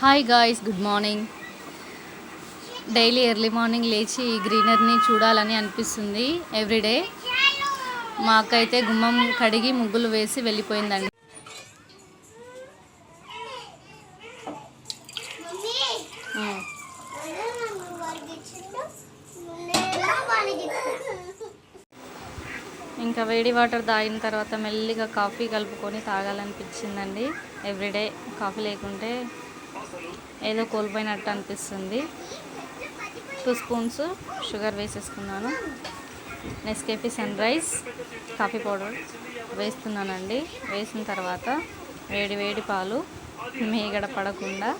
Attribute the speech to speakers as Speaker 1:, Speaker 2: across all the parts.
Speaker 1: Hi guys good morning daily early morning లేచి ఈ గ్రీనరీని చూడాలని అనిపిస్తుంది ఎవ్రీడే మా అక్క అయితే గుమ్మం కడిగి ముగ్గులు వేసి వెళ్ళిపోయిందండి. ఇంకా వేడి వాటర్ తాగిన తర్వాత మెల్లిగా కాఫీ కలుపుకొని తాగాలనిపించిందండి. ఎవ్రీడే కాఫీ లేకుంటే ఏదో కోల్పోయినట్టు అనిపిస్తుంది. టూ స్పూన్స్ షుగర్ వేసేసుకున్నాను. Nescafe sun rice coffee powder వేస్తున్నానండి. వేసిన తర్వాత వేడి వేడి పాలు మీగడ పడకుండా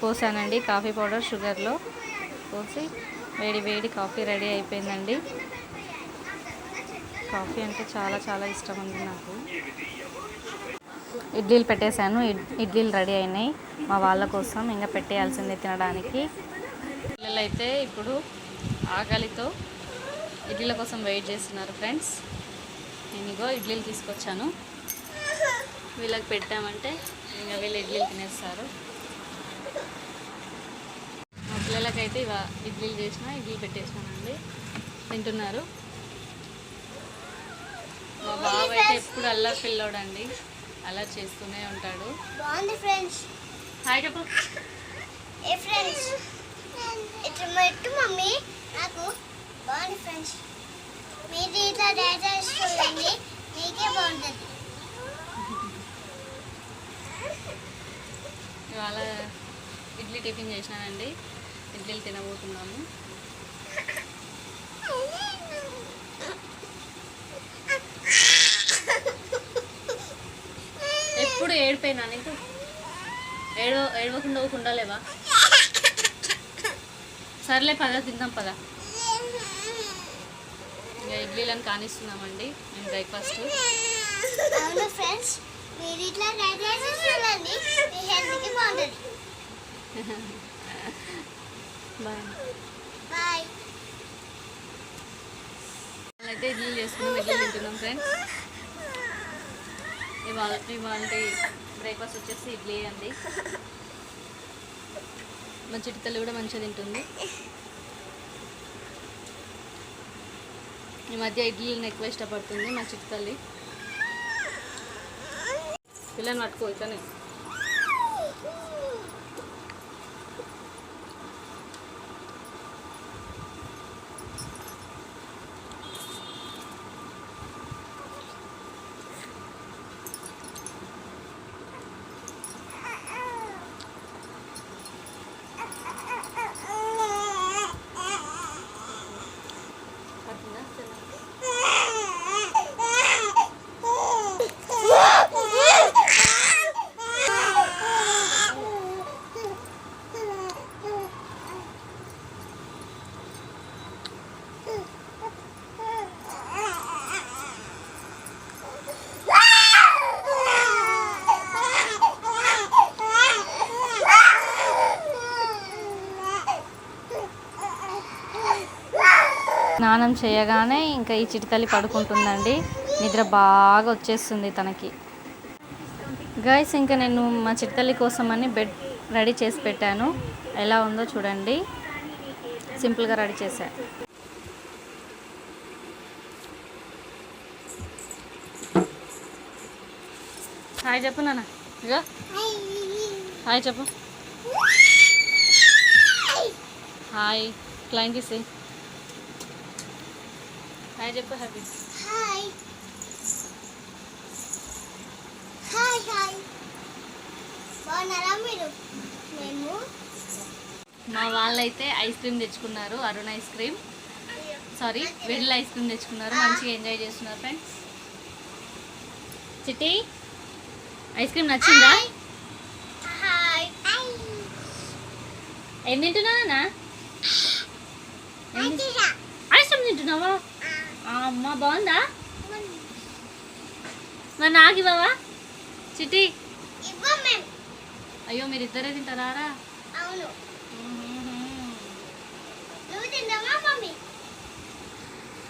Speaker 1: పోసానండి. కాఫీ పౌడర్ షుగర్లో పోసి వేడి వేడి కాఫీ రెడీ అయిపోయిందండి. కాఫీ అంటే చాలా చాలా ఇష్టం అండి నాకు. ఇడ్లీలు పెట్టేశాను. ఇడ్- ఇడ్లీలు రెడీ అయినాయి. మా వాళ్ళ కోసం ఇంకా పెట్టేయాల్సిందే తినడానికి. పిల్లలు అయితే ఇప్పుడు ఆకలితో ఇడ్లీల కోసం వెయిట్ చేస్తున్నారు ఫ్రెండ్స్. నేను ఇగో ఇడ్లీలు తీసుకొచ్చాను. వీళ్ళకి పెట్టామంటే ఇంకా వీళ్ళు ఇడ్లీలు తినేస్తారు. మా పిల్లలకైతే ఇవ ఇడ్లీలు చేసిన ఇడ్లీలు పెట్టేసినానండి తింటున్నారు. మా బాబు అయితే ఎప్పుడు అల్లరి పిల్లోడండి. అల్లరి చేస్తూనే ఉంటాడు.
Speaker 2: బాగుంది ఫ్రెండ్స్.
Speaker 1: హాయ్ చెప్పు.
Speaker 2: ఏ ఫ్రెండ్స్? ఇట్లా పెట్టు మమ్మీ నాకు బాగుంది ఫ్రెండ్స్. మీరు ఇట్లా డేటా చూడండి మీకే బాగుంటుంది.
Speaker 1: ఇవాళ ఇడ్లీ టిఫిన్ చేసినానండి. ఇడ్లీలు తినబోతున్నాము. ఎప్పుడు ఏడిపోయినా నీకు? ఏడవ ఏడవకుండా ఊకుండా లేవా? సర్లే పద తిందాం పద. ఇంకా ఇడ్లీలను కానిస్తున్నామండి మేము బ్రేక్ఫాస్ట్
Speaker 2: అవును ఫ్రెండ్స్ మీరు ఇట్లా డేటా చూడండి మీ హెల్త్కి బాగుంటుంది.
Speaker 1: బాయ్.
Speaker 2: బాయ్.
Speaker 1: అయితే ఇడ్లీలు చేసుకున్నాం ఇడ్లీలు తింటున్నాం ఫ్రెండ్స్ ఇవాళ ఇవాళ బ్రేక్ఫాస్ట్ వచ్చేసి ఇడ్లీ అండి. మా చిటితల్లి కూడా మంచిగా తింటుంది. ఈ మధ్య ఇడ్లీలను ఎక్కువ ఇష్టపడుతుంది మా చిటితల్లి పిల్లని పట్టుకో ఇతనే. స్నానం చేయగానే ఇంకా ఈ చిటితల్లి పడుకుంటుందండి. నిద్ర బాగా వచ్చేస్తుంది తనకి. గైస్ ఇంకా నేను మా చిటితల్లి కోసం అని బెడ్ రెడీ చేసి పెట్టాను. ఎలా ఉందో చూడండి. సింపుల్గా రెడీ చేశా. హాయ్ చెప్పు నాన్న. ఇగో హాయ్ చెప్పు. హాయ్ క్లైంట్ సీ హాయ్ చెప్పు హ్యాపీ
Speaker 2: హాయ్ హాయ్ హాయ్ బాగున్నారా మీరు? మేము.
Speaker 1: మా వాళ్ళైతే ఐస్ క్రీమ్ తెచ్చుకున్నారు అరుణ్ ఐస్ క్రీమ్. సారీ వెడిల్ ఐస్ క్రీమ్ తెచ్చుకున్నారు. మంచిగా ఎంజాయ్ చేస్తున్నారు ఫ్రెండ్స్ చిట్టి ఐస్ క్రీమ్ నచ్చిందా?
Speaker 2: హాయ్
Speaker 1: ఏం తింటున్నానా ఐస్ క్రీమ్ తింటున్నావా? అమ్మ బాగుందా? మరి నాకు ఇవ్వవా? చిట్టి. అయ్యో మీరు ఇద్దరే తింటారా?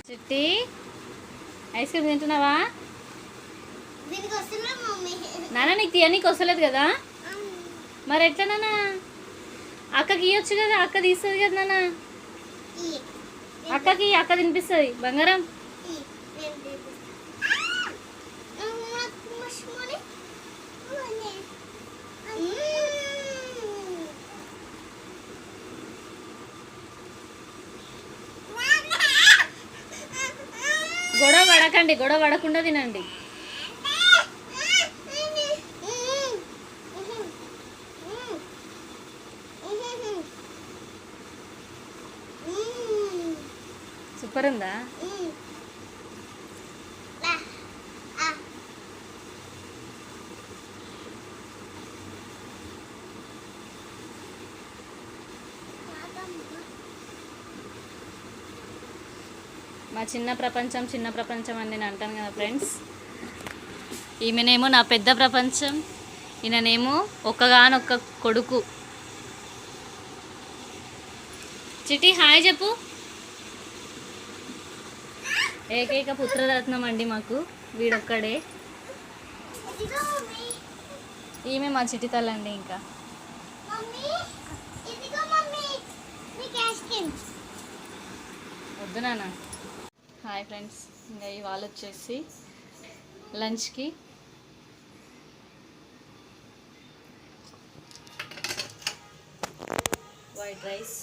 Speaker 1: చిట్టి ఐస్ క్రీమ్ తింటున్నావా? నాన్న నీకు తీయనీకి వస్తలేదు కదా. మరి ఎట్లా నాన్న? అక్కకి ఇవ్వచ్చు కదా అక్క తీస్తుంది కదా నాన్న? అక్కకి అక్క తినిపిస్తుంది. బంగారం? గొడవ పడకండి గొడవ పడకుండా తినండి. సూపర్ ఉందా మా చిన్న ప్రపంచం చిన్న ప్రపంచం అని నేను అంటాను కదా ఫ్రెండ్స్. ఈమెనేమో నా పెద్ద ప్రపంచం ఈయననేమో ఒక్కగానొక్క కొడుకు. చిటి హాయ్ చెప్పు. ఏకైక పుత్రరత్నం అండి మాకు వీడొక్కడే. ఈమె మా చిటి తల్లండి ఇంకా.
Speaker 2: మమ్మీ ఇదిగో మమ్మీ నీకు ఐస్ క్రీమ్.
Speaker 1: వద్దు నాన్న. హాయ్ ఫ్రెండ్స్ ఇంకా ఇవాళ వచ్చేసి లంచ్కి. White rice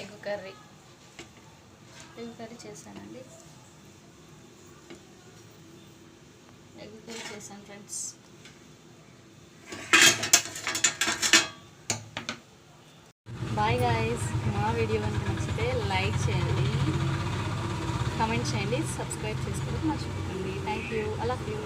Speaker 1: egg curry. Egg curry చేశానండి. ఎగ్ కర్రీ చేశాను ఫ్రెండ్స్. బాయ్ గాయస్ మా వీడియో కనుక నచ్చితే లైక్ చేయండి కమెంట్ చేయండి సబ్స్క్రైబ్ చేసుకోవడం మర్చిపోకండి. Thank you. అలా లవ్ యూ